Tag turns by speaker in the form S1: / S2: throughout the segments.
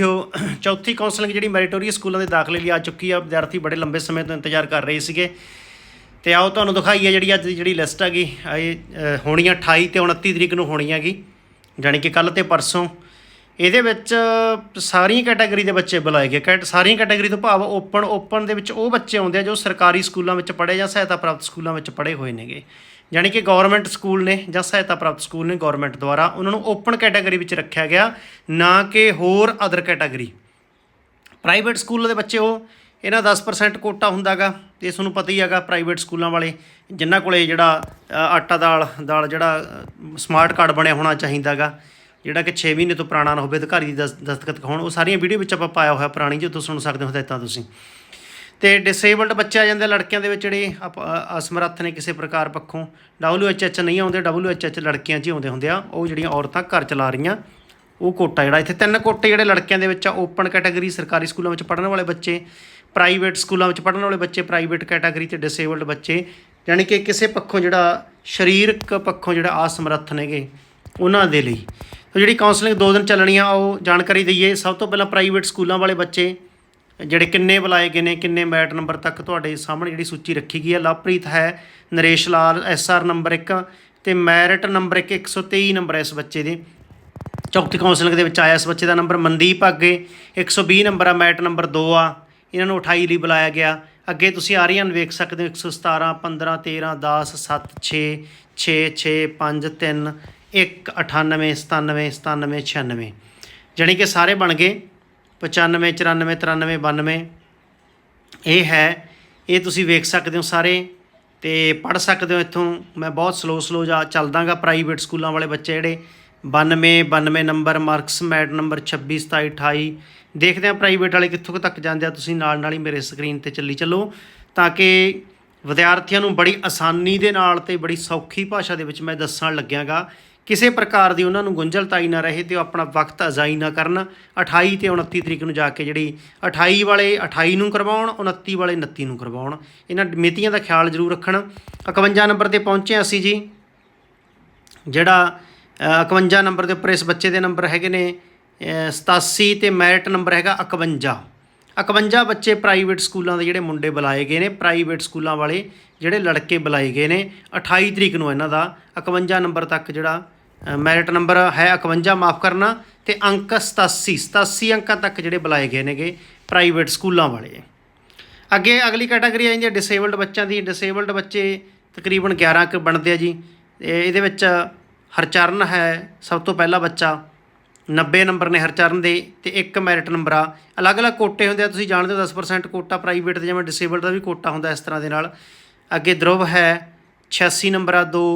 S1: ਜੋ ਚੌਥੀ ਕਾਉਂਸਲਿੰਗ ਜਿਹੜੀ ਮੈਰੀਟੋਰੀਅਸ ਸਕੂਲਾਂ ਦੇ ਦਾਖਲੇ ਲਈ ਆ ਚੁੱਕੀ ਆ, ਵਿਦਿਆਰਥੀ ਬੜੇ ਲੰਬੇ ਸਮੇਂ ਤੋਂ ਇੰਤਜ਼ਾਰ ਕਰ ਰਹੇ ਸੀਗੇ। ਤੇ ਆਓ ਤੁਹਾਨੂੰ ਦਿਖਾਈ ਹੈ ਜਿਹੜੀ ਅੱਜ ਦੀ ਜਿਹੜੀ ਲਿਸਟ ਹੈਗੀ ਇਹ ਹੋਣੀ ਹੋਣੀਆਂ 28 ਤੇ 29 ਤਰੀਕ ਨੂੰ ਹੋਣੀ ਹੈਗੀ। ਜਾਣੀ ਕਿ ਕੱਲ ਤੇ ਪਰਸੋਂ। ਇਹਦੇ ਵਿੱਚ ਸਾਰੀਆਂ ਕੈਟਾਗਰੀ ਦੇ ਬੱਚੇ ਬੁਲਾਏ ਗਏ। ਕੈਟ, ਸਾਰੀਆਂ ਕੈਟਾਗਰੀ ਤੋਂ ਭਾਵ ਓਪਨ ਓਪਨ ਦੇ ਵਿੱਚ ਉਹ ਬੱਚੇ ਆਉਂਦੇ ਆ ਜੋ ਸਰਕਾਰੀ ਸਕੂਲਾਂ ਵਿੱਚ ਪੜ੍ਹੇ ਜਾਂ ਸਹਾਇਤਾ ਪ੍ਰਾਪਤ ਸਕੂਲਾਂ ਵਿੱਚ ਪੜ੍ਹੇ ਹੋਏ ਨੇਗੇ। ਜਾਣੀ ਕਿ ਗਵਰਨਮੈਂਟ ਸਕੂਲ ਨੇ ਜਾਂ ਸਹਾਇਤਾ ਪ੍ਰਾਪਤ ਸਕੂਲ ਨੇ ਗਵਰਨਮੈਂਟ ਦੁਆਰਾ ਉਹਨਾਂ ਨੂੰ ਓਪਨ ਕੈਟਾਗਰੀ ਵਿੱਚ ਰੱਖਿਆ ਗਿਆ, ਨਾ ਕਿ ਹੋਰ ਅਦਰ ਕੈਟਾਗਰੀ ਪ੍ਰਾਈਵੇਟ ਸਕੂਲ ਦੇ ਬੱਚੇ ਉਹ, ਇਹਨਾਂ 10% ਕੋਟਾ ਹੁੰਦਾਗਾ, ਤੇ ਤੁਹਾਨੂੰ ਪਤਾ ਹੀ ਹੈਗਾ ਪ੍ਰਾਈਵੇਟ ਸਕੂਲਾਂ ਵਾਲੇ, ਜਿਨ੍ਹਾਂ ਕੋਲੇ ਜਿਹੜਾ ਆਟਾ ਦਾਲ ਦਾਲ ਜਿਹੜਾ ਸਮਾਰਟ ਕਾਰਡ ਬਣਿਆ ਹੋਣਾ ਚਾਹੀਦਾਗਾ, ਜਿਹੜਾ ਕਿ 6 ਮਹੀਨੇ ਤੋਂ ਪੁਰਾਣਾ ਨਾ ਹੋਵੇ, ਅਧਿਕਾਰੀ ਦੀ ਦਸ- ਦਸਤਖਤ ਹੋਣ ਉਹ ਸਾਰੀਆਂ ਵੀਡੀਓ ਵਿੱਚ ਆਪਾਂ ਪਾਇਆ ਹੋਇਆ ਪੁਰਾਣੀ, ਜੋ ਤੁਸੀਂ ਸੁਣ ਸਕਦੇ ਹੋ ਹਦਾਇਤਾਂ ਤੁਸੀਂ। ਤੇ ਡਿਸੇਬਲਡ ਬੱਚੇ ਆ ਜਾਂਦੇ ਲੜਕਿਆਂ ਦੇ ਵਿੱਚ ਜਿਹੜੇ ਅਪ- ਅਸਮਰੱਥ ਨੇ ਕਿਸੇ ਪ੍ਰਕਾਰ ਪੱਖੋਂ। ਡਬਲਯੂਐਚਐਚ ਨਹੀਂ ਆਉਂਦੇ ਡਬਲਯੂਐਚਐਚ ਲੜਕੀਆਂ 'ਚ ਹੀ ਆਉਂਦੇ ਹੁੰਦੇ ਆ। ਉਹ ਜਿਹੜੀਆਂ ਔਰਤਾਂ ਘਰ ਚਲਾ ਰਹੀਆਂ, ਉਹ ਕੋਟਾ ਜਿਹੜਾ, ਇੱਥੇ ਤਿੰਨ ਕੋਟੇ ਜਿਹੜੇ ਲੜਕਿਆਂ ਦੇ ਵਿੱਚ ਆ ਓਪਨ ਕੈਟਾਗਰੀ ਸਰਕਾਰੀ ਸਕੂਲਾਂ ਵਿੱਚ ਪੜ੍ਹਨ ਵਾਲੇ ਬੱਚੇ ਪ੍ਰਾਈਵੇਟ ਸਕੂਲਾਂ ਵਿੱਚ ਪੜ੍ਹਨ ਵਾਲੇ ਬੱਚੇ ਪ੍ਰਾਈਵੇਟ ਕੈਟਾਗਰੀ ਤੇ ਡਿਸੇਬਲਡ ਬੱਚੇ ਯਾਨੀ ਕਿ ਕਿਸੇ ਪੱਖੋਂ ਜਿਹੜਾ ਸਰੀਰਕ ਪੱਖੋਂ ਜਿਹੜਾ ਅਸਮਰੱਥ ਨੇਗੇ, ਉਹਨਾਂ ਦੇ ਲਈ। ਤਾਂ ਜਿਹੜੀ ਕਾਉਂਸਲਿੰਗ ਦੋ ਦਿਨ ਚੱਲਣੀ ਆ, ਉਹ ਜਾਣਕਾਰੀ ਦਈਏ। ਸਭ ਤੋਂ ਪਹਿਲਾਂ ਪ੍ਰਾਈਵੇਟ ਸਕੂਲਾਂ ਵਾਲੇ ਬੱਚੇ ਜਿਹੜੇ ਕਿੰਨੇ ਬੁਲਾਏ ਗਏ ਨੇ, ਕਿੰਨੇ ਮੈਟ ਨੰਬਰ ਤੱਕ ਤੁਹਾਡੇ ਸਾਹਮਣੇ ਜਿਹੜੀ ਸੂਚੀ ਰੱਖੀ ਗਈ ਹੈ। ਲਵਪ੍ਰੀਤ ਹੈ, ਨਰੇਸ਼ ਲਾਲ ਐਸਆਰ ਨੰਬਰ 1 ਤੇ ਮੈਰਿਟ ਨੰਬਰ 1 123 ਨੰਬਰ ਹੈ ਇਸ ਬੱਚੇ ਦੇ। ਚੌਥੀ ਕਾਉਂਸਲਿੰਗ ਦੇ ਵਿੱਚ ਆਇਆ ਇਸ ਬੱਚੇ ਦਾ ਨੰਬਰ ਮਨਦੀਪ ਅੱਗੇ 120 ਨੰਬਰ ਆ, ਮੈਟ ਨੰਬਰ 2 ਆ। ਇਹਨਾਂ ਨੂੰ 28 ਲਈ ਬੁਲਾਇਆ ਗਿਆ। ਅੱਗੇ ਤੁਸੀਂ ਆਰੀਅਨ ਵੇਖ ਸਕਦੇ ਹੋ 117 15 13 10 7 6 6 6 5 3 1 98 97 97 96 ਜਾਣੀ ਕਿ ਸਾਰੇ ਬਣ ਗਏ। 95 94 93 92 ਇਹ ਹੈ, ਇਹ ਤੁਸੀਂ ਵੇਖ ਸਕਦੇ ਹੋ ਸਾਰੇ ਤੇ ਪੜ ਸਕਦੇ ਹੋ ਇੱਥੋਂ। ਮੈਂ ਬਹੁਤ ਸਲੋ ਸਲੋ ਜਾ ਚੱਲਦਾਗਾ ਪ੍ਰਾਈਵੇਟ ਸਕੂਲਾਂ ਵਾਲੇ ਬੱਚੇ ਜਿਹੜੇ। 92 92 ਨੰਬਰ ਮਾਰਕਸ ਮੈਟ ਨੰਬਰ 26 27 28 ਦੇਖਦੇ ਆ ਪ੍ਰਾਈਵੇਟ ਵਾਲੇ ਕਿੱਥੋਂ ਕੁ ਤੱਕ ਜਾਂਦੇ ਆ। ਤੁਸੀਂ ਨਾਲ ਨਾਲ ਹੀ ਮੇਰੇ ਸਕਰੀਨ ਤੇ ਚੱਲੀ ਚੱਲੋ ਤਾਂ ਕਿ ਵਿਦਿਆਰਥੀਆਂ ਨੂੰ ਬੜੀ ਆਸਾਨੀ ਦੇ ਨਾਲ ਤੇ ਬੜੀ ਸੌਖੀ ਭਾਸ਼ਾ ਦੇ ਵਿੱਚ ਮੈਂ ਦੱਸਣ ਲੱਗਿਆਗਾ। ਕਿਸੇ ਪ੍ਰਕਾਰ ਦੀ ਉਹਨਾਂ ਨੂੰ ਗੁੰਝਲਤਾਈ ਨਾ ਰਹੇ ਤੇ ਉਹ ਆਪਣਾ ਵਕਤ ਅਜ਼ਾਈ ਨਾ ਕਰਨ। 28 ਤੇ 29 ਤਰੀਕ ਨੂੰ ਜਾ ਕੇ ਜਿਹੜੀ 28 ਵਾਲੇ 28 ਨੂੰ ਕਰਵਾਉਣ 29 ਵਾਲੇ 29 ਨੂੰ ਕਰਵਾਉਣ। ਇਹਨਾਂ ਮਿਤੀਆਂ ਦਾ ਖਿਆਲ ਜ਼ਰੂਰ ਰੱਖਣ। 51 ਨੰਬਰ ਤੇ ਪਹੁੰਚੇ ਹਾਂ ਅਸੀਂ ਜੀ। ਜਿਹੜਾ ਅ, 51 ਨੰਬਰ ਦੇ ਉੱਪਰ ਇਸ ਬੱਚੇ ਦੇ ਨੰਬਰ ਹੈਗੇ ਨੇ ਅ, 87 ਤੇ ਮੈਰਿਟ ਨੰਬਰ ਹੈਗਾ 51 51 ਬੱਚੇ ਪ੍ਰਾਈਵੇਟ ਸਕੂਲਾਂ ਦੇ ਜਿਹੜੇ ਮੁੰਡੇ ਬੁਲਾਏ ਗਏ ਨੇ ਪ੍ਰਾਈਵੇਟ ਸਕੂਲਾਂ ਵਾਲੇ ਜਿਹੜੇ ਲੜਕੇ ਬੁਲਾਏ ਗਏ ਨੇ। 28 ਤਰੀਕ ਨੂੰ ਇਹਨਾਂ ਦਾ 51 ਨੰਬਰ ਤੱਕ ਜਿਹੜਾ ਮੈਰਿਟ ਨੰਬਰ ਹੈ 51 ਮਾਫ ਕਰਨਾ, ਤੇ ਅੰਕ 87 87 ਅੰਕਾਂ ਤੱਕ ਜਿਹੜੇ ਬੁਲਾਏ ਗਏ ਨੇਗੇ ਪ੍ਰਾਈਵੇਟ ਸਕੂਲਾਂ ਵਾਲੇ। ਅੱਗੇ ਅਗਲੀ ਕੈਟਾਗਰੀ ਆ ਜਾਂਦੀ ਹੈ ਡਿਸੇਬਲਡ ਬੱਚਿਆਂ ਦੀ। ਡਿਸੇਬਲਡ ਬੱਚੇ ਤਕਰੀਬਨ 11 ਕੁ ਬਣਦੇ ਆ ਜੀ। ਇਹਦੇ ਵਿੱਚ ਹਰਚਰਨ ਹੈ ਸਭ ਤੋਂ ਪਹਿਲਾ ਬੱਚਾ। 90 ਨੰਬਰ ਨੇ ਹਰਚਰਨ ਦੇ ਤੇ ਇੱਕ ਮੈਰਿਟ ਨੰਬਰ ਆ। ਅਲੱਗ-ਅਲੱਗ ਕੋਟੇ ਹੁੰਦੇ ਆ, ਤੁਸੀਂ ਜਾਣਦੇ ਹੋ 10% ਕੋਟਾ ਪ੍ਰਾਈਵੇਟ ਦੇ ਜਿਵੇਂ ਡਿਸੇਬਲਡ ਦਾ ਵੀ ਕੋਟਾ ਹੁੰਦਾ ਇਸ ਤਰ੍ਹਾਂ ਦੇ ਨਾਲ। ਅੱਗੇ ਧਰੁਵ ਹੈ 86 ਨੰਬਰ ਆ 2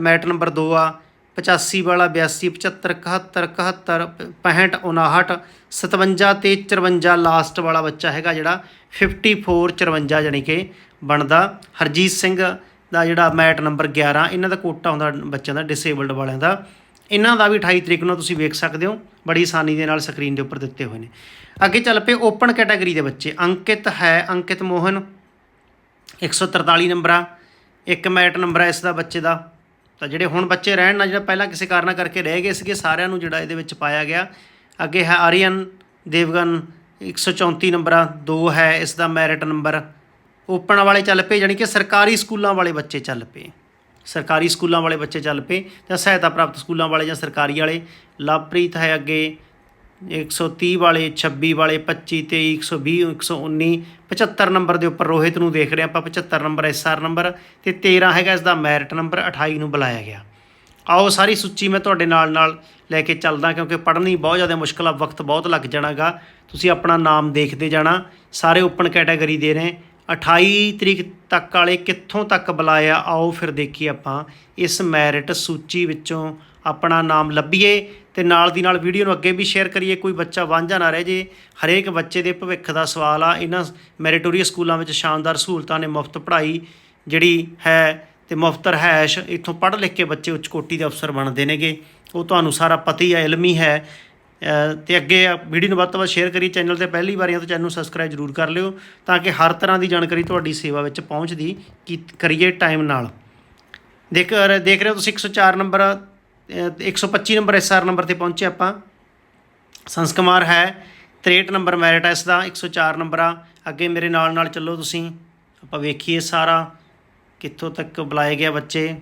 S1: ਮੈਰਿਟ ਨੰਬਰ 2 ਆ। 85 ਵਾਲਾ 82 75 71 71 65 59 57 ਤੇ 54 ਲਾਸਟ ਵਾਲਾ ਬੱਚਾ ਹੈਗਾ ਜਿਹੜਾ 54 54 ਜਾਨੀ ਕਿ ਬਣਦਾ। ਹਰਜੀਤ ਸਿੰਘ ਦਾ ਜਿਹੜਾ ਮੈਟ ਨੰਬਰ 11 ਇਹਨਾਂ ਦਾ ਕੋਟਾ ਹੁੰਦਾ ਬੱਚਿਆਂ ਦਾ ਡਿਸੇਬਲਡ ਵਾਲਿਆਂ ਦਾ। ਇਹਨਾਂ ਦਾ ਵੀ 28 ਤਰੀਕ ਨੂੰ ਤੁਸੀਂ ਵੇਖ ਸਕਦੇ ਹੋ, ਬੜੀ ਆਸਾਨੀ ਦੇ ਨਾਲ ਸਕਰੀਨ ਦੇ ਉੱਪਰ ਦਿੱਤੇ ਹੋਏ ਨੇ। ਅੱਗੇ ਚੱਲ ਪਏ ਓਪਨ ਕੈਟਾਗਰੀ ਦੇ ਬੱਚੇ। ਅੰਕਿਤ ਹੈ, ਅੰਕਿਤ ਮੋਹਨ 143 ਨੰਬਰ ਆ ਇੱਕ ਮੈਟ ਨੰਬਰ ਹੈ ਇਸ ਦਾ ਬੱਚੇ ਦਾ। ਤਾਂ ਜਿਹੜੇ ਹੁਣ ਬੱਚੇ ਰਹਿਣ ਨਾਲ ਜਿਹੜਾ ਪਹਿਲਾਂ ਕਿਸੇ ਕਾਰਨ ਕਰਕੇ ਰਹਿ ਗਏ ਸੀਗੇ, ਸਾਰਿਆਂ ਨੂੰ ਜਿਹੜਾ ਇਹਦੇ ਵਿੱਚ ਪਾਇਆ ਗਿਆ। ਅੱਗੇ ਹੈ ਆਰੀਅਨ, ਦੇਵਗਨ 134 ਨੰਬਰ ਆ 2 ਹੈ ਇਸ ਦਾ ਮੈਰਿਟ ਨੰਬਰ। ਓਪਨ ਵਾਲੇ ਚੱਲ ਪਏ, ਜਾਣੀ ਕਿ ਸਰਕਾਰੀ ਸਕੂਲਾਂ ਵਾਲੇ ਬੱਚੇ ਚੱਲ ਪਏ। ਸਰਕਾਰੀ ਸਕੂਲਾਂ ਵਾਲੇ ਬੱਚੇ ਚੱਲ ਪਏ ਜਾਂ ਸਹਾਇਤਾ ਪ੍ਰਾਪਤ ਸਕੂਲਾਂ ਵਾਲੇ ਜਾਂ ਸਰਕਾਰੀ ਵਾਲੇ। ਲਵਪ੍ਰੀਤ ਹੈ ਅੱਗੇ 130 ਵਾਲੇ 26 ਵਾਲੇ 25 23 120 119 75 ਨੰਬਰ ਦੇ ਉੱਪਰ ਰੋਹਿਤ ਨੂੰ ਦੇਖ ਰਹੇ ਆਪਾਂ 75 ਨੰਬਰ ਐਸਆਰ ਨੰਬਰ ਤੇ 13 ਹੈਗਾ ਇਸ ਦਾ ਮੈਰਿਟ ਨੰਬਰ 28 ਨੂੰ ਬੁਲਾਇਆ ਗਿਆ। ਆਓ ਸਾਰੀ ਸੂਚੀ ਮੈਂ ਤੁਹਾਡੇ ਨਾਲ ਨਾਲ ਲੈ ਕੇ ਚੱਲਦਾ, ਕਿਉਂਕਿ ਪੜ੍ਹਨੀ ਬਹੁਤ ਜ਼ਿਆਦਾ ਮੁਸ਼ਕਲ ਆ, ਵਕਤ ਬਹੁਤ ਲੱਗ ਜਾਣਾਗਾ। ਤੁਸੀਂ ਆਪਣਾ ਨਾਮ ਦੇਖਦੇ ਜਾਣਾ, ਸਾਰੇ ਓਪਨ ਕੈਟਾਗਰੀ ਦੇ ਨੇ 28 ਤਰੀਕ ਤੱਕ ਵਾਲੇ ਕਿੱਥੋਂ ਤੱਕ ਬੁਲਾਇਆ, ਆਓ ਫਿਰ ਦੇਖੀਏ ਆਪਾਂ, ਇਸ ਮੈਰਿਟ ਸੂਚੀ ਵਿੱਚੋਂ ਆਪਣਾ ਨਾਮ ਲੱਭੀਏ ਤੇ ਨਾਲ ਦੀ ਨਾਲ ਵੀਡੀਓ ਨੂੰ ਅੱਗੇ ਵੀ ਸ਼ੇਅਰ ਕਰੀਏ, ਕੋਈ ਬੱਚਾ ਵਾਂਝਾ ਨਾ ਰਹਿ ਜੇ। ਹਰੇਕ ਬੱਚੇ ਦੇ ਭਵਿੱਖ ਦਾ ਸਵਾਲ ਆ। ਇਹਨਾਂ ਮੈਰੀਟੋਰੀਅਸ ਸਕੂਲਾਂ ਵਿੱਚ ਸ਼ਾਨਦਾਰ ਸਹੂਲਤਾਂ ਨੇ ਮੁਫਤ ਪੜ੍ਹਾਈ ਜਿਹੜੀ ਹੈ ਤੇ ਮੁਫਤ ਰਹਿਸ਼ ਇੱਥੋਂ ਪੜ੍ਹ ਲਿਖ ਕੇ ਬੱਚੇ ਉੱਚ ਕੋਟੀ ਦੇ ਅਫਸਰ ਬਣਦੇ ਨੇਗੇ। ਉਹ ਤੁਹਾਨੂੰ ਸਾਰਾ ਪਤਾ ਹੀ ਹੈ ਇਲਮੀ ਹੈ ਤੇ ਅੱਗੇ ਵੀਡੀਓ ਨੂੰ ਵੱਧ ਤੋਂ ਵੱਧ ਸ਼ੇਅਰ ਕਰੀ। ਚੈਨਲ ਤੇ ਪਹਿਲੀ ਵਾਰੀ ਆ ਤਾਂ ਚੈਨਲ ਨੂੰ ਸਬਸਕ੍ਰਾਈਬ ਜ਼ਰੂਰ ਕਰ ਲਿਓ ਤਾਂ ਕਿ ਹਰ ਤਰ੍ਹਾਂ ਦੀ ਜਾਣਕਾਰੀ ਤੁਹਾਡੀ ਸੇਵਾ ਵਿੱਚ ਪਹੁੰਚਦੀ ਕਰੀਏ ਟਾਈਮ ਨਾਲ। ਦੇਖ ਦੇਖ ਰਹੇ ਹੋ ਤੁਸੀਂ 104 ਨੰਬਰ 125 ਨੰਬਰ ਐਸਆਰ ਨੰਬਰ ਤੇ ਪਹੁੰਚੇ ਆਪਾਂ। ਸੰਸ ਕੁਮਾਰ ਹੈ 63 ਨੰਬਰ ਮੈਰਿਟ ਹੈ ਇਸ ਦਾ 104 ਨੰਬਰ ਆ। ਅੱਗੇ ਮੇਰੇ ਨਾਲ ਨਾਲ ਚੱਲੋ ਤੁਸੀਂ। ਆਪਾਂ ਵੇਖੀਏ ਸਾਰਾ, ਕਿੱਥੋਂ ਤੱਕ ਬੁਲਾਏ ਗਏ ਬੱਚੇ।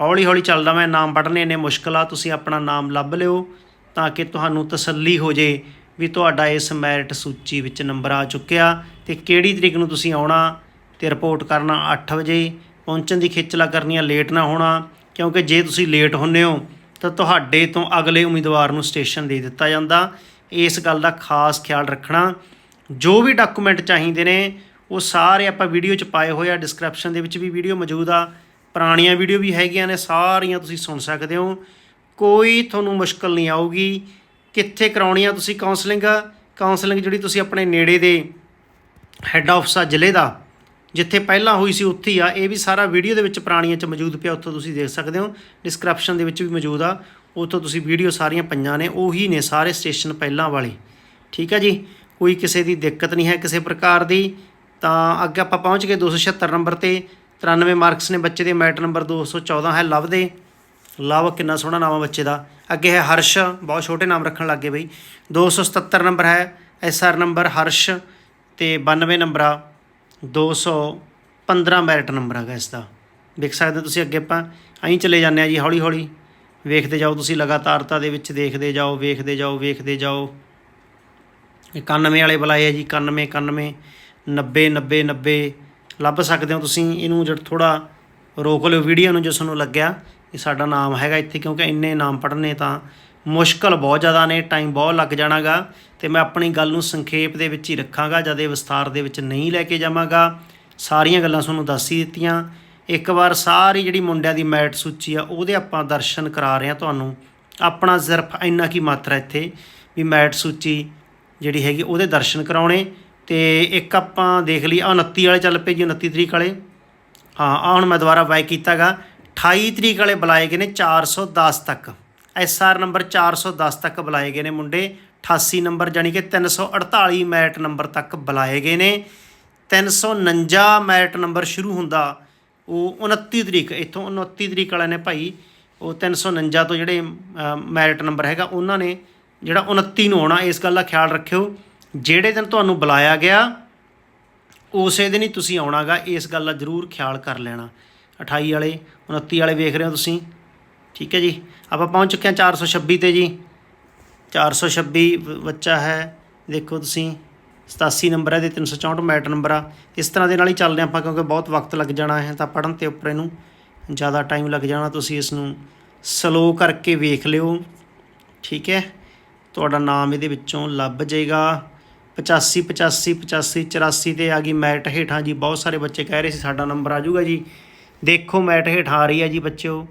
S1: ਹੌਲੀ ਹੌਲੀ ਚੱਲਦਾ ਮੈਂ, ਨਾਮ ਪੜ੍ਹਨੇ ਇੰਨੇ ਮੁਸ਼ਕਲ ਆ, ਤੁਸੀਂ ਆਪਣਾ ਨਾਮ ਲੱਭ ਲਿਓ ਤਾਂ ਕਿ ਤੁਹਾਨੂੰ ਤਸੱਲੀ ਹੋ ਜੇ ਵੀ ਤੁਹਾਡਾ ਇਸ ਮੈਰਿਟ ਸੂਚੀ ਵਿੱਚ ਨੰਬਰ ਆ ਚੁੱਕਿਆ ਤੇ ਕਿਹੜੀ ਤਰੀਕ ਨੂੰ ਤੁਸੀਂ ਆਉਣਾ ਤੇ ਰਿਪੋਰਟ ਕਰਨਾ 8 ਵਜੇ। ਪਹੁੰਚਣ ਦੀ ਖੇਚਲਾ ਕਰਨੀ ਆ, ਲੇਟ ਨਾ ਹੋਣਾ ਕਿਉਂਕਿ ਜੇ ਤੁਸੀਂ ਲੇਟ ਹੁੰਨੇ ਹੋ ਤਾਂ ਤੁਹਾਡੇ ਤੋਂ ਅਗਲੇ ਉਮੀਦਵਾਰ ਨੂੰ ਸਟੇਸ਼ਨ ਦੇ ਦਿੱਤਾ ਜਾਂਦਾ। ਇਸ ਗੱਲ ਦਾ ਖਾਸ ਖਿਆਲ ਰੱਖਣਾ। ਜੋ ਵੀ ਡਾਕੂਮੈਂਟ ਚਾਹੀਦੇ ਨੇ, ਉਹ ਸਾਰੇ ਆਪਾਂ ਵੀਡੀਓ 'ਚ ਪਾਏ ਹੋਏ ਆ। ਡਿਸਕ੍ਰਿਪਸ਼ਨ ਦੇ ਵਿੱਚ ਵੀ ਵੀਡੀਓ ਮੌਜੂਦ ਆ। ਪੁਰਾਣੀਆਂ ਵੀਡੀਓ ਵੀ ਹੈਗੀਆਂ ਨੇ, ਸਾਰੀਆਂ ਤੁਸੀਂ ਸੁਣ ਸਕਦੇ ਹੋ। ਕੋਈ ਤੁਹਾਨੂੰ ਮੁਸ਼ਕਲ ਨਹੀਂ ਆਊਗੀ। ਕਿੱਥੇ ਕਰਾਉਣੀ ਆ ਤੁਸੀਂ ਕਾਉਂਸਲਿੰਗ ਕਾਉਂਸਲਿੰਗ ਜਿਹੜੀ ਤੁਸੀਂ ਆਪਣੇ ਨੇੜੇ ਦੇ ਹੈੱਡ ਆਫਿਸ ਆ, ਜ਼ਿਲ੍ਹੇ ਦਾ ਜਿੱਥੇ ਪਹਿਲਾਂ ਹੋਈ ਸੀ ਉੱਥੇ ਹੀ ਆ। ਇਹ ਵੀ ਸਾਰਾ ਵੀਡੀਓ ਦੇ ਵਿੱਚ ਪੁਰਾਣੀਆਂ 'ਚ ਮੌਜੂਦ ਪਿਆ, ਉੱਥੋਂ ਤੁਸੀਂ ਦੇਖ ਸਕਦੇ ਹੋ। ਡਿਸਕ੍ਰਿਪਸ਼ਨ ਦੇ ਵਿੱਚ ਵੀ ਮੌਜੂਦ ਆ। ਉੱਥੋਂ ਤੁਸੀਂ ਵੀਡੀਓ ਸਾਰੀਆਂ ਪਈਆਂ ਨੇ, ਉਹੀ ਨੇ ਸਾਰੇ ਸਟੇਸ਼ਨ ਪਹਿਲਾਂ ਵਾਲੇ। ਠੀਕ ਹੈ ਜੀ? ਕੋਈ ਕਿਸੇ ਦੀ ਦਿੱਕਤ ਨਹੀਂ ਹੈ ਕਿਸੇ ਪ੍ਰਕਾਰ ਦੀ। ਤਾਂ ਅੱਗੇ ਆਪਾਂ ਪਹੁੰਚ ਗਏ 276 ਨੰਬਰ ਤੇ। 93 ਮਾਰਕਸ ਨੇ ਬੱਚੇ ਦੇ ਮੈਟ ਨੰਬਰ 214 ਹੈ ਲਵ ਦੇ। ਲਵ ਕਿੰਨਾ ਸੋਹਣਾ ਨਾਮ ਆ ਬੱਚੇ ਦਾ। ਅੱਗੇ ਹੈ ਹਰਸ਼, ਬਹੁਤ ਛੋਟੇ ਨਾਮ ਰੱਖਣ ਲੱਗੇ ਬਈ। 277 ਨੰਬਰ ਹੈ ਐਸਆਰ ਨੰਬਰ ਹਰਸ਼ ਤੇ 92 ਨੰਬਰ ਆ। 215 ਮੈਰਿਟ ਨੰਬਰ ਹੈਗਾ ਇਸ ਦਾ ਦੇਖ ਸਕਦੇ ਹੋ ਤੁਸੀਂ ਅੱਗੇ ਆਪਾਂ ਐਂ ਚਲੇ ਜਾਂਦੇ ਆ ਜੀ ਹੌਲੀ ਹੌਲੀ ਵੇਖਦੇ ਜਾਓ ਤੁਸੀਂ ਲਗਾਤਾਰਤਾ ਦੇ ਵਿੱਚ ਦੇਖਦੇ ਜਾਓ, ਵੇਖਦੇ ਜਾਓ ਵੇਖਦੇ ਜਾਓ। 91 ਵਾਲੇ ਬੁਲਾਏ ਆ ਜੀ 91 91 90 90 90 ਲੱਭ ਸਕਦੇ ਹੋ ਤੁਸੀਂ, ਇਹਨੂੰ ਜਦ ਥੋੜਾ ਰੋਕ ਲਿਓ ਵੀਡੀਓ ਨੂੰ ਜੇ ਤੁਹਾਨੂੰ ਲੱਗਿਆ ਕਿ ਸਾਡਾ ਨਾਮ ਹੈਗਾ ਇੱਥੇ, ਕਿਉਂਕਿ ਇੰਨੇ ਨਾਮ ਪੜ੍ਹਨੇ ਤਾਂ ਮੁਸ਼ਕਲ ਬਹੁਤ ਜ਼ਿਆਦਾ ਨੇ ਟਾਈਮ ਬਹੁਤ ਲੱਗ ਜਾਣਾਗਾ ਤੇ ਮੈਂ ਆਪਣੀ ਗੱਲ ਨੂੰ ਸੰਖੇਪ ਦੇ ਵਿੱਚ ਹੀ ਰੱਖਾਂਗਾ, ਜਦੇ ਵਿਸਥਾਰ ਦੇ ਵਿੱਚ ਨਹੀਂ ਲੈ ਕੇ ਜਾਵਾਂਗਾ। ਸਾਰੀਆਂ ਗੱਲਾਂ ਤੁਹਾਨੂੰ ਦੱਸ ਹੀ ਦਿੱਤੀਆਂ। ਇੱਕ ਵਾਰ ਸਾਰੀ ਜਿਹੜੀ ਮੁੰਡਿਆਂ ਦੀ ਮੈਟ ਸੂਚੀ ਆ, ਉਹਦੇ ਆਪਾਂ ਦਰਸ਼ਨ ਕਰਾ ਰਹੇ ਹਾਂ ਤੁਹਾਨੂੰ। ਆਪਣਾ ਸਿਰਫ ਇੰਨਾ ਕੀ ਮਾਤਰਾ ਇੱਥੇ ਵੀ ਮੈਟ ਸੂਚੀ ਜਿਹੜੀ ਹੈਗੀ, ਉਹਦੇ ਦਰਸ਼ਨ ਕਰਾਉਣੇ। ਤੇ ਇੱਕ ਆਪਾਂ ਦੇਖ ਲਈ ਆਹ 29 ਵਾਲੇ ਚੱਲ ਪਏ ਜੀ 29 ਤਰੀਕ ਵਾਲੇ। ਹਾਂ ਆ ਹੁਣ ਮੈਂ ਦੁਬਾਰਾ ਵਾਈ ਕੀਤਾਗਾ। 28 ਤਰੀਕ ਵਾਲੇ ਬੁਲਾਏ ਗਏ ਨੇ 410 ਤੱਕ। ਐਸਆਰ ਨੰਬਰ 410 ਤੱਕ ਬੁਲਾਏ ਗਏ ਨੇ ਮੁੰਡੇ। 88 ਨੰਬਰ ਜਾਨੀ ਕਿ 348 ਮੈਰਿਟ ਨੰਬਰ ਤੱਕ ਬੁਲਾਏ ਗਏ ਨੇ। 349 ਮੈਰਿਟ ਨੰਬਰ ਸ਼ੁਰੂ ਹੁੰਦਾ, ਉਹ 29 ਤਰੀਕ, ਇੱਥੋਂ 29 ਤਰੀਕ ਵਾਲਿਆਂ ਨੇ ਭਾਈ, ਉਹ 349 ਤੋਂ ਜਿਹੜੇ ਮੈਰਿਟ ਨੰਬਰ ਹੈਗਾ, ਉਹਨਾਂ ਨੇ ਜਿਹੜਾ 29 ਨੂੰ ਆਉਣਾ, ਇਸ ਗੱਲ ਦਾ ਖਿਆਲ ਰੱਖਿਓ। ਜਿਹੜੇ ਦਿਨ ਤੁਹਾਨੂੰ ਬੁਲਾਇਆ ਗਿਆ, ਉਸੇ ਦਿਨ ਹੀ ਤੁਸੀਂ ਆਉਣਾਗਾ, ਇਸ ਗੱਲ ਦਾ ਜ਼ਰੂਰ ਖਿਆਲ ਕਰ ਲੈਣਾ। 28 ਵਾਲੇ 29 ਵਾਲੇ ਵੇਖ ਰਹੇ ਹੋ ਤੁਸੀਂ। ਠੀਕ ਹੈ ਜੀ। ਆਪਾਂ ਪਹੁੰਚ ਚੁੱਕੇ ਹਾਂ 426 ਤੇ ਜੀ। 426 ਬ- ਬੱਚਾ ਹੈ। ਦੇਖੋ ਤੁਸੀਂ 87 ਨੰਬਰ ਹੈ ਤੇ 364 ਮੈਟ ਨੰਬਰ ਆ। ਇਸ ਤਰ੍ਹਾਂ ਦੇ ਨਾਲ ਹੀ ਚੱਲਦੇ ਆਪਾਂ, ਕਿਉਂਕਿ ਬਹੁਤ ਵਕਤ ਲੱਗ ਜਾਣਾ ਹੈ, ਤਾਂ ਪੜਨ ਤੇ ਉੱਪਰ ਇਹਨੂੰ ਜ਼ਿਆਦਾ ਟਾਈਮ ਲੱਗ ਜਾਣਾ। ਤੁਸੀਂ ਇਸ ਨੂੰ ਸਲੋ ਕਰਕੇ ਵੇਖ ਲਿਓ। ਠੀਕ ਹੈ। ਤੁਹਾਡਾ ਨਾਮ ਇਹਦੇ ਵਿੱਚੋਂ ਲੱਭ ਜਾਏਗਾ। 85 85 85 84 ਤੇ ਆ ਗਈ ਮੈਟ ਹੇਠਾਂ ਜੀ। ਬਹੁਤ ਸਾਰੇ ਬੱਚੇ ਕਹਿ ਰਹੇ ਸੀ ਸਾਡਾ ਨੰਬਰ ਆ ਜਾਊਗਾ ਜੀ। ਦੇਖੋ ਮੈਟ ਹੇਠ ਆ ਰਹੀ ਹੈ ਜੀ ਬੱਚਿਓ।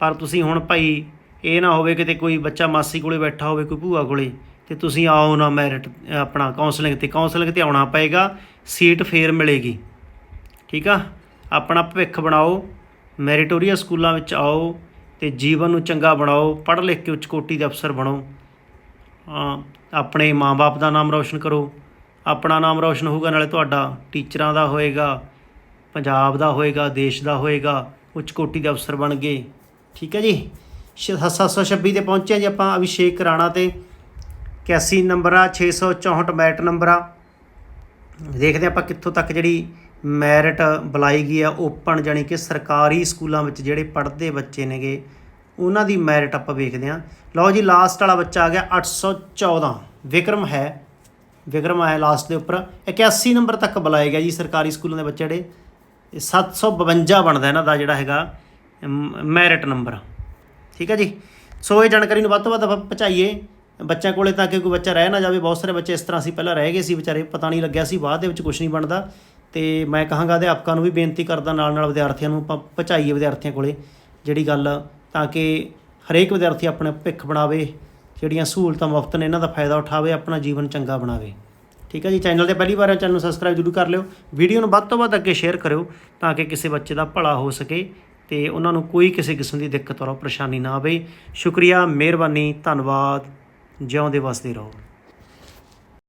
S1: ਪਰ ਤੁਸੀਂ ਹੁਣ ਭਾਈ ਇਹ ਨਾ ਹੋਵੇ ਕਿਤੇ ਕੋਈ ਬੱਚਾ ਮਾਸੀ ਕੋਲੇ ਬੈਠਾ ਹੋਵੇ ਕੋਈ ਭੂਆ ਕੋਲੇ ਤੇ ਤੁਸੀਂ ਆਓ ਨਾ ਮੈਰਿਟ ਆਪਣਾ ਕਾਉਂਸਲਿੰਗ ਤੇ ਕਾਉਂਸਲਿੰਗ ਤੇ ਆਉਣਾ ਪਏਗਾ ਸੀਟ ਫੇਰ ਮਿਲੇਗੀ। ਠੀਕ ਆ? ਆਪਣਾ ਭਵਿੱਖ ਬਣਾਓ ਮੈਰੀਟੋਰੀਅਸ ਸਕੂਲਾਂ ਵਿੱਚ ਆਓ ਤੇ ਜੀਵਨ ਨੂੰ ਚੰਗਾ ਬਣਾਓ ਪੜ੍ਹ ਲਿਖ ਕੇ ਉੱਚ ਕੋਟੀ ਦੇ ਅਫਸਰ ਬਣੋ। ਹਾਂ, ਆਪਣੇ ਮਾਪੇ ਦਾ ਨਾਮ ਰੌਸ਼ਨ ਕਰੋ। ਆਪਣਾ ਨਾਮ ਰੌਸ਼ਨ ਹੋਊਗਾ ਨਾਲੇ ਤੁਹਾਡਾ ਟੀਚਰਾਂ ਦਾ ਹੋਏਗਾ ਪੰਜਾਬ ਦਾ ਹੋਏਗਾ ਦੇਸ਼ ਦਾ ਹੋਏਗਾ ਉੱਚ ਕੋਟੀ ਦੇ ਅਫਸਰ ਬਣ ਗਏ। ਠੀਕ ਹੈ ਜੀ। 726 ਤੇ ਪਹੁੰਚੇ ਜੀ ਆਪਾਂ ਅਭਿਸ਼ੇਕ ਰਾਣਾ ਤੇ। 81 ਨੰਬਰ ਆ 664 ਮੈਰਿਟ ਨੰਬਰ ਆ। ਦੇਖਦੇ ਹਾਂ ਆਪਾਂ ਕਿੱਥੋਂ ਤੱਕ ਜਿਹੜੀ ਮੈਰਿਟ ਬੁਲਾਈ ਗਈ ਆ, ਓਪਨ ਜਾਣੀ ਕਿ ਸਰਕਾਰੀ ਸਕੂਲਾਂ ਵਿੱਚ ਜਿਹੜੇ ਪੜ੍ਹਦੇ ਬੱਚੇ ਨੇਗੇ, ਉਹਨਾਂ ਦੀ ਮੈਰਿਟ ਆਪਾਂ ਵੇਖਦੇ ਹਾਂ। ਲਓ ਜੀ ਲਾਸਟ ਵਾਲਾ ਬੱਚਾ ਆ ਗਿਆ 814 ਵਿਕਰਮ ਹੈ। ਵਿਕਰਮ ਆਇਆ ਲਾਸਟ ਦੇ ਉੱਪਰ। 81 ਨੰਬਰ ਤੱਕ ਬੁਲਾਇਆ ਗਿਆ ਜੀ ਸਰਕਾਰੀ ਸਕੂਲਾਂ ਦੇ ਬੱਚੇ ਜਿਹੜੇ। ਇਹ 752 ਬਣਦਾ ਇਹਨਾਂ ਦਾ ਜਿਹੜਾ ਹੈਗਾ। ਮੈਰਿਟ ਨੰਬਰ ਠੀਕ ਹੈ ਜੀ? ਸੋ ਇਹ ਜਾਣਕਾਰੀ ਨੂੰ ਵੱਧ ਤੋਂ ਵੱਧ ਆਪਾਂ ਪਹੁੰਚਾਈਏ। ਬੱਚਿਆਂ ਕੋਲੇ ਤਾਂ ਕਿ ਕੋਈ ਬੱਚਾ ਰਹਿ ਨਾ ਜਾਵੇ। ਬਹੁਤ ਸਾਰੇ ਬੱਚੇ ਇਸ ਤਰ੍ਹਾਂ ਸੀ, ਪਹਿਲਾਂ ਰਹਿ ਗਏ ਸੀ ਵਿਚਾਰੇ, ਪਤਾ ਨਹੀਂ ਲੱਗਿਆ ਸੀ, ਬਾਅਦ ਦੇ ਵਿੱਚ ਕੁਝ ਨਹੀਂ ਬਣਦਾ। ਤੇ ਮੈਂ ਕਹਾਂਗਾ ਅਧਿਆਪਕਾਂ ਨੂੰ ਵੀ ਬੇਨਤੀ ਕਰਦਾ ਨਾਲ ਨਾਲ ਵਿਦਿਆਰਥੀਆਂ ਨੂੰ ਆਪਾਂ ਪਹੁੰਚਾਈਏ ਵਿਦਿਆਰਥੀਆਂ ਕੋਲੇ ਜਿਹੜੀ ਗੱਲ, ਤਾਂ ਕਿ ਹਰੇਕ ਵਿਦਿਆਰਥੀ ਆਪਣਾ ਭਿੱਖ ਬਣਾਵੇ, ਜਿਹੜੀਆਂ ਸਹੂਲਤਾਂ ਮੁਫਤ ਨੇ, ਇਹਨਾਂ ਦਾ ਫਾਇਦਾ ਉਠਾਵੇ, ਆਪਣਾ ਜੀਵਨ ਚੰਗਾ ਬਣਾਵੇ। ਠੀਕ ਹੈ ਜੀ? ਚੈਨਲ ਤੇ ਪਹਿਲੀ ਵਾਰ ਚੈਨਲ ਨੂੰ ਸਬਸਕ੍ਰਾਈਬ ਜ਼ਰੂਰ ਕਰ ਲਿਓ। ਵੀਡੀਓ ਨੂੰ ਵੱਧ ਤੋਂ ਵੱਧ ਅੱਗੇ ਸ਼ੇਅਰ ਕਰਿਓ, ਤਾਂ ਕਿ ਕਿਸੇ ਬੱਚੇ ਦਾ ਭਲਾ ਹੋ ਸਕੇ। ਤੇ ਉਹਨਾਂ ਨੂੰ ਕੋਈ ਕਿਸੇ ਕਿਸਮ ਦੀ ਦਿੱਕਤ ਔਰ ਪਰੇਸ਼ਾਨੀ ਨਾ ਆਵੇ। ਸ਼ੁਕਰੀਆ, ਮਿਹਰਬਾਨੀ, ਧੰਨਵਾਦ। ਜਿਉਂਦੇ ਵਸਦੇ ਰਹੋ।